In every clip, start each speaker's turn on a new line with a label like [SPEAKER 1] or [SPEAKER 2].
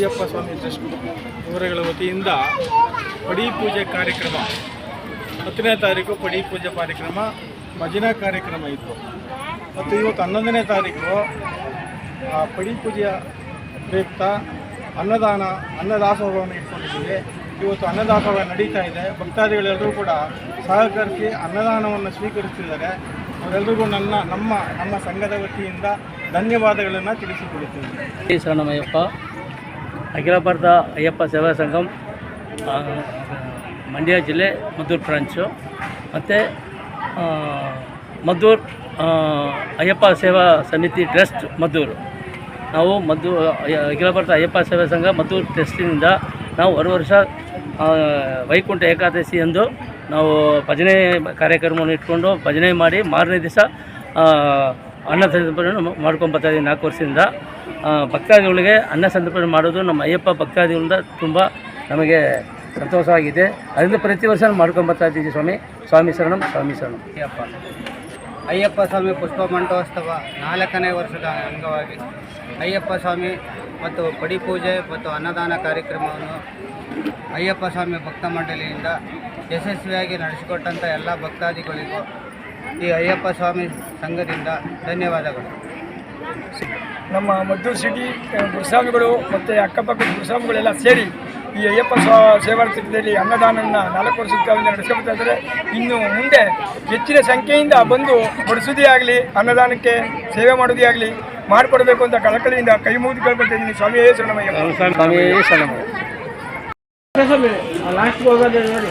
[SPEAKER 1] ಅಯ್ಯಪ್ಪ ಸ್ವಾಮಿ trust ಇವರುಗಳ ವತಿಯಿಂದ ಪಡಿ ಪೂಜೆ ಕಾರ್ಯಕ್ರಮ. ಹತ್ತನೇ ತಾರೀಕು ಪಡಿ ಪೂಜೆ ಕಾರ್ಯಕ್ರಮ, ಭಜನಾ ಕಾರ್ಯಕ್ರಮ ಇತ್ತು. ಮತ್ತು ಇವತ್ತು ಹನ್ನೊಂದನೇ ತಾರೀಕು, ಆ ಪಡಿ ಪೂಜೆಯ ಪ್ರಯುಕ್ತ ಅನ್ನದಾನ, ಅನ್ನದಾಸೋಹವನ್ನು ಇಟ್ಕೊಂಡಿದ್ದೀವಿ. ಇವತ್ತು ಅನ್ನದಾಸೋಹ ನಡೀತಾ ಇದೆ. ಭಕ್ತಾದಿಗಳೆಲ್ಲರೂ ಕೂಡ ಸಹಕರಿಸಿ ಅನ್ನದಾನವನ್ನು ಸ್ವೀಕರಿಸಿದ್ದಾರೆ ಅವರೆಲ್ಲರಿಗೂ ನನ್ನ, ನಮ್ಮ ನಮ್ಮ ಸಂಘದ ವತಿಯಿಂದ ಧನ್ಯವಾದಗಳನ್ನು ತಿಳಿಸಿಕೊಡುತ್ತೇನೆ.
[SPEAKER 2] ಶ್ರೀ ಶರಣಮಯ್ಯಪ್ಪ ಅಖಿಲ ಭಾರತ ಅಯ್ಯಪ್ಪ ಸೇವಾ ಸಂಘಂ ಮಂಡ್ಯ ಜಿಲ್ಲೆ ಮದ್ದೂರು ಬ್ರಾಂಚು. ಮತ್ತು ಮದ್ದೂರು ಅಯ್ಯಪ್ಪ ಸೇವಾ ಸಮಿತಿ ಟ್ರಸ್ಟ್ ಮದ್ದೂರು. ನಾವು ಮದ್ದು ಅಖಿಲ ಭಾರತ ಅಯ್ಯಪ್ಪ ಸೇವಾ ಸಂಘ ಮದ್ದೂರು ಟ್ರಸ್ಟಿನಿಂದ ನಾವು ಹೊರ ವರ್ಷ ವೈಕುಂಠ ಏಕಾದಶಿ ಎಂದು ನಾವು ಭಜನೆ ಕಾರ್ಯಕ್ರಮವನ್ನು ಇಟ್ಕೊಂಡು ಭಜನೆ ಮಾಡಿ ಮಾರನೇ ದಿವಸ ಅನ್ನ ಮಾಡ್ಕೊಂಡು ಇದ್ದೀವಿ ನಾಲ್ಕು ವರ್ಷದಿಂದ. ಭಕ್ತಾದಿಗಳಿಗೆ ಅನ್ನ ಸಂತರ್ಪಣೆ ಮಾಡೋದು ನಮ್ಮ ಅಯ್ಯಪ್ಪ ಭಕ್ತಾದಿಗಳಿಂದ ತುಂಬ ನಮಗೆ ಸಂತೋಷವಾಗಿದೆ ಅದರಿಂದ ಪ್ರತಿ ವರ್ಷ ಮಾಡ್ಕೊಂಬರ್ತಾ ಇದ್ದೀವಿ ಸ್ವಾಮಿ. ಸ್ವಾಮಿ ಶರಣಂ ಸ್ವಾಮಿ ಶರಣಂ.
[SPEAKER 3] ಅಯ್ಯಪ್ಪ. ಅಯ್ಯಪ್ಪ ಸ್ವಾಮಿ ಪುಷ್ಪ ಮಂಟೋತ್ಸವ ನಾಲ್ಕನೇ ವರ್ಷದ ಅಂಗವಾಗಿ. ಅಯ್ಯಪ್ಪ ಸ್ವಾಮಿ ಮತ್ತು ಪಡಿ ಪೂಜೆ ಮತ್ತು ಅನ್ನದಾನ ಕಾರ್ಯಕ್ರಮವನ್ನು ಅಯ್ಯಪ್ಪ ಸ್ವಾಮಿ ಭಕ್ತ ಮಂಡಳಿಯಿಂದ ಯಶಸ್ವಿಯಾಗಿ ನಡೆಸಿಕೊಟ್ಟಂಥ ಎಲ್ಲ ಭಕ್ತಾದಿಗಳಿಗೂ ಈ ಅಯ್ಯಪ್ಪ ಸ್ವಾಮಿ ಸಂಘದಿಂದ ಧನ್ಯವಾದಗಳು.
[SPEAKER 4] ನಮ್ಮ ಮದ್ದೂರು ಸಿಟಿ ಗುರುಸ್ವಾಮಿಗಳು ಮತ್ತು ಅಕ್ಕಪಕ್ಕದ ಗುರುಸ್ವಾಮಿಗಳೆಲ್ಲ ಸೇರಿ ಈ ಅಯ್ಯಪ್ಪ ಸ್ವಾ ಸೇವಾರ್ಥದಲ್ಲಿ ಅನ್ನದಾನವನ್ನು ನಾಲ್ಕು ವರ್ಷದ ಕಾಲದಿಂದ ನಡೆಸ್ಕೊಳ್ತಾ ಇದ್ದಾರೆ. ಇನ್ನು ಮುಂದೆ ಹೆಚ್ಚಿನ ಸಂಖ್ಯೆಯಿಂದ ಬಂದು ಬಡಿಸೋದೇ ಆಗಲಿ ಅನ್ನದಾನಕ್ಕೆ ಸೇವೆ ಮಾಡೋದೇ ಆಗಲಿ ಮಾಡಿಕೊಡಬೇಕು ಅಂತ ಕಳಕಳಿಯಿಂದ ಕೈ ಮುಗಿದು ಕೇಳ್ಕೊಳ್ತಾ ಇದ್ದೀನಿ. ಸ್ವಾಮಿ ಶರಣಮಯ್ಯ.
[SPEAKER 2] ಸ್ವಾಮಿ ಶರಣಂ
[SPEAKER 1] ಲಾಸ್ಟ್ ಹೋಗೋದೇ ನೋಡಿ.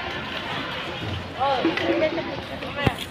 [SPEAKER 2] Oh,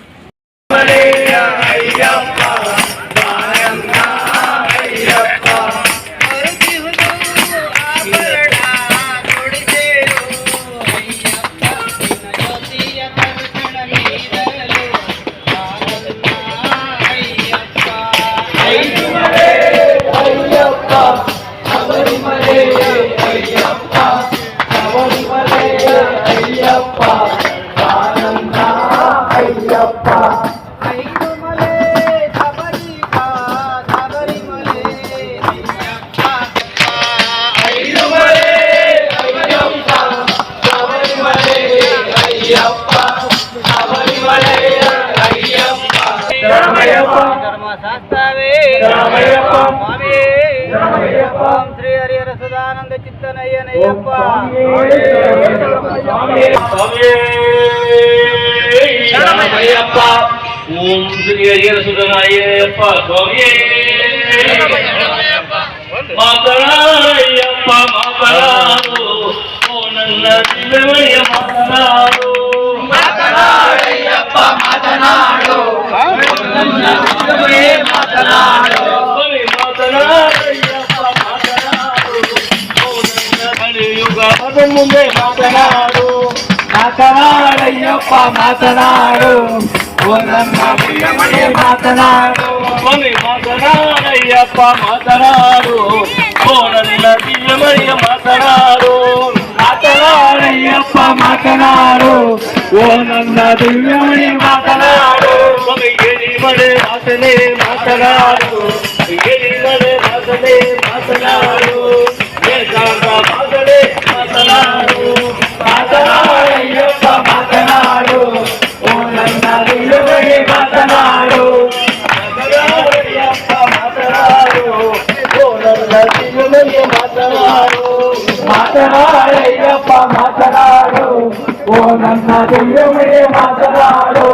[SPEAKER 3] ಧರ್ಮಶಾಸ್ತ್ರವೇ ಸ್ವಾಮಿ ಓಂ ಶ್ರೀ ಹರಿಹರ ಸದಾನಂದ ಚಿತ್ತನಯ್ಯನಯ್ಯಪ್ಪ
[SPEAKER 5] ಶರಣಮಯ್ಯಪ್ಪ ಓಂ ಶ್ರೀ ಹರಿಹರ ಸುಧನಾಯಪ್ಪ ಸ್ವಾಮಿಯೇ ಮಾತನಾಡಯ್ಯಪ್ಪ ಮಾತನಾಡು ಓ ನನ್ನ ದಿವ್ಯವಯ್ಯ ಮಾತನಾಡು ముందే మాతనాడు మాతనాడయ్యప్ప మాతనాడు మాతనాడు మాతనాడయ్యప్ప మాతనాడు కోరన్న బియ్యమయ్య మాతనాడు మాతనాడయ్యప్ప మాతనాడు ఓ నన్న బియ్యమణి మాతనాడు మాతనే మాతనాడు మాట్లాడు మాట్లాడు ఓ నన్న దెయ్యమే మాతనాడు